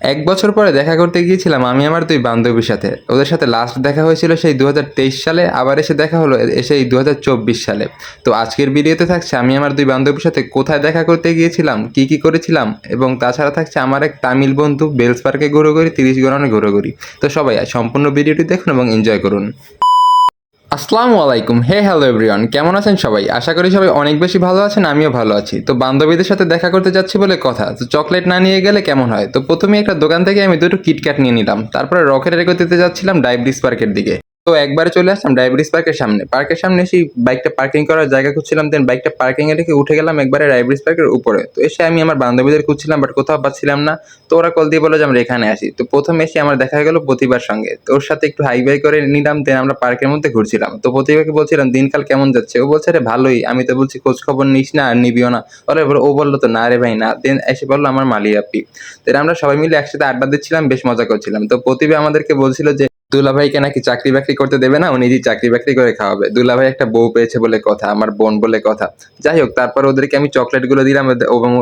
এক বছর পরে দেখা করতে গিয়েছিলাম আমি আমার দুই বান্ধবীর সাথে। ওদের সাথে লাস্ট দেখা হয়েছিল সেই দু হাজার তেইশ সালে, আবার এসে দেখা হলো এসে এই দু হাজার চব্বিশ সালে। তো আজকের ভিডিওতে থাকছে আমি আমার দুই বান্ধবীর সাথে কোথায় দেখা করতে গিয়েছিলাম, কি কি করেছিলাম, এবং তাছাড়া থাকছে আমার এক তামিল বন্ধু, বেলস পার্কে ঘোরাঘুরি, তিরিশ গরনে ঘোরাঘুরি। তো সবাই সম্পূর্ণ ভিডিওটি দেখুন এবং এনজয় করুন। আসসালামু আলাইকুম। হে হ্যালো এভরিওয়ান, কেমন আছেন সবাই? আশা করি সবাই অনেক বেশি ভালো আছেন, আমিও ভালো আছি। তো বান্ধবীদের সাথে দেখা করতে যাচ্ছি বলে কথা, তো চকলেট না নিয়ে গেলে কেমন হয়? তো প্রথমে একটা দোকান থেকে আমি দুটো কিটক্যাট নিয়ে নিলাম, তারপরে রকেটের গতিতে যাচ্ছিলাম ডায়াবেটিস পার্কের দিকে। তো একবারে চলে আসলাম ডায়াবেটিস পার্কের সামনে। পার্কের সামনে এসে বাইকটা পার্কিং করার জায়গা খুঁজছিলাম দেন বাইকটা পার্কিং এ রেখে উঠে গেলাম একবারে ডায়াবেটিস পার্কের উপরে। তো এসে আমি আমার বান্ধবীদের খুঁজছিলাম বাট কোথাও পাচ্ছিলাম না। তো ওরা কল দিয়ে বলল যে আমরা এখানে আসি তো প্রথম এসে আমার দেখা গেল প্রতিভার সঙ্গে। তো ওর সাথে একটু হাই বাই করে নিলাম দেন আমরা পার্কের মধ্যে ঘুরছিলাম। তো প্রতিভাকে বলছিলাম, দিনকাল কেমন যাচ্ছে? ও বলছে রে ভালোই। আমি তো বলছি খোঁজ খবর নিস না আর নিবিও না। ওরে ও বলল তো, না রে ভাই, না। দেন এসে বলল, আমার মালি আপি দেন আমরা সবাই মিলে একসাথে আড্ডা দিচ্ছিলাম, বেশ মজা করছিলাম। তো প্রতিভা আমাদেরকে বলছিল যে দুলাভাইকে নাকি চাকরি বাকরি করতে দেবে না? ও নিজেই চাকরি বাকরি করে খাওয়াবে। দুলাভাই একটা বউ পেয়েছে বলে কথা, আমার বোন বলে কথা। যাই হোক, তারপর ওদেরকে আমি চকলেটগুলো দিলাম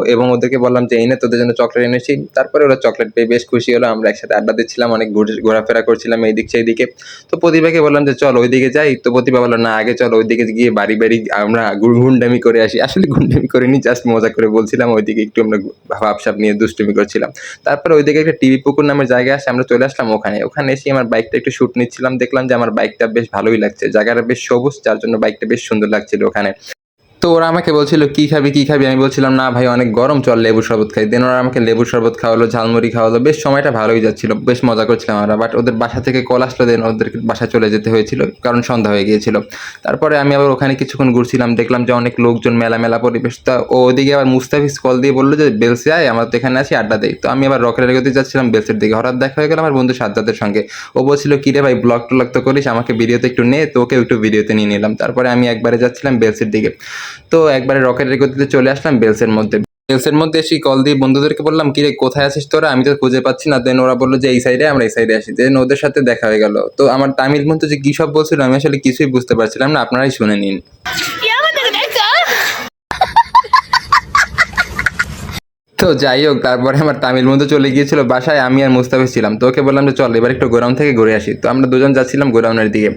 এবং ওদেরকে বললাম যে এনে তোদের জন্য চকলেট এনেছি। তারপরে ওরা চকলেট পেয়ে বেশ খুশি হলো। আমরা একসাথে আড্ডা দিচ্ছিলাম, অনেক ঘুরে- ঘোরাফেরা করছিলাম এইদিক সেই দিকে তো প্রতিভাকে বললাম যে, চল ওইদিকে যাই। তো প্রতিভা বলল, না, আগে চল ওইদিকে গিয়ে বাড়ি বাড়ি আমরা গুন্ডামি করে আসি। আসলে গুন্ডামি করিনি, জাস্ট মজা করে বলছিলাম, ওইদিকে একটু আমরা ভাবসাব নিয়ে দুষ্টুমি করছিলাম। তারপরে ওইদিকে একটা টিভি পুকুর নামের জায়গা আছে আমরা চলে আসলাম ওখানে। ওখানে এসে আমার বাইকটা একটু শ্যুট নিচ্ছিলাম, দেখলাম যে আমার বাইকটা বেশ ভালোই লাগছে। জায়গাটা বেশ সবুজ, যার জন্য বাইকটা বেশ সুন্দর লাগছিল ওখানে। তো ওরা আমাকে বলছিল, কি খাবি কি খাবি? আমি বলছিলাম, না ভাই, অনেক গরম, চল লেবুর শরবত খাই। দেন ওরা আমাকে লেবুর শরবত খাওয়ালো, ঝালমুড়ি খাওয়ালো, বেশ সময়টা ভালোই যাচ্ছিল, বেশ মজা করছিলাম আমরা। বাট ওদের বাসা থেকে কল আসলো দেন ওদের বাসায় চলে যেতে হয়েছিল, কারণ সন্ধ্যা হয়ে গিয়েছিল। তারপরে আমি আবার ওখানে কিছুক্ষণ ঘুরছিলাম, দেখলাম যে অনেক লোকজন মেলা মেলা পরিবেশ। তা ওদিকে আবার মুস্তাফিজ কল দিয়ে বলল যে, বেলসে, আয়, আমরা তো এখানে আছি, আড্ডা দেই। তো আমি আবার রকেটের গতি যাচ্ছিলাম বেলসের দিকে। হঠাৎ দেখা হয়ে গেল আমার বন্ধু সাজ্জাদের সঙ্গে। ও বলছিল, কি রে ভাই ব্লগ টলগ তো করিস, আমাকে ভিডিওতে একটু নে তো ওকে একটু ভিডিওতে নিয়ে নিলাম। তারপরে আমি একবারে যাচ্ছিলাম বেলসের দিকে। তো একবারে রকেটের গতিতে চলে আসলাম বেলসের মধ্যে। বেলসের মধ্যে এসে কল দিয়ে বন্ধুদেরকে বললাম কি রে কোথায় আসিস তোরা? আমি তো খুঁজে পাচ্ছি না। দেন ওরা বলল যে, এই সাইডে আমরা এই সাইডে আসি। দেন ওদের সাথে দেখা হয়ে গেল। তো আমার তামিল মধ্যে যে কী সব বলছিল, আমি আসলে কিছুই বুঝতে পারছিলাম না। আপনারাই শুনে নিন। তো যাই হোক, তারপরে আমার তামিল বন্ধু চলে গিয়েছিল বাসায়, আমি আর মুস্তাফিজ ছিলাম। তো ওকে বললাম যে চল, এবার একটু গোডাউন থেকে ঘুরে আসি। তো আমরা দুজন যাচ্ছিলাম গোডাউনের দিকে।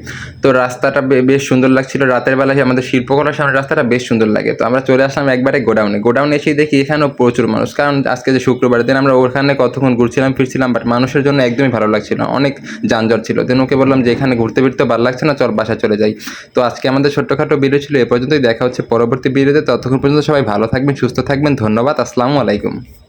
তো রাস্তাটা বেশ সুন্দর লাগছিল। রাতের বেলায় আমাদের শিল্পকলার সামনে রাস্তাটা বেশ সুন্দর লাগে। তো আমরা চলে আসলাম একবারে গোডাউনে। গোডাউনে এসেই দেখি এখানেও প্রচুর মানুষ। কারণ আজকে যে শুক্রবার দিন আমরা ওখানে কতক্ষণ ঘুরছিলাম, ফিরছিলাম বাট মানুষের জন্য একদমই ভালো লাগছিল অনেক যানজট ছিল। দেন ওকে বললাম যে এখানে ঘুরতে ফিরতে ভালো লাগছে না, চল বাসা চলে যাই। তো আজকে আমাদের ছোট্টখাটো ভিডিও ছিল। এ পর্যন্তই। দেখা হচ্ছে পরবর্তী ভিডিওতে ততক্ষণ পর্যন্ত সবাই ভালো থাকবেন, সুস্থ থাকবেন। ধন্যবাদ। আসসালামু আলাইকুম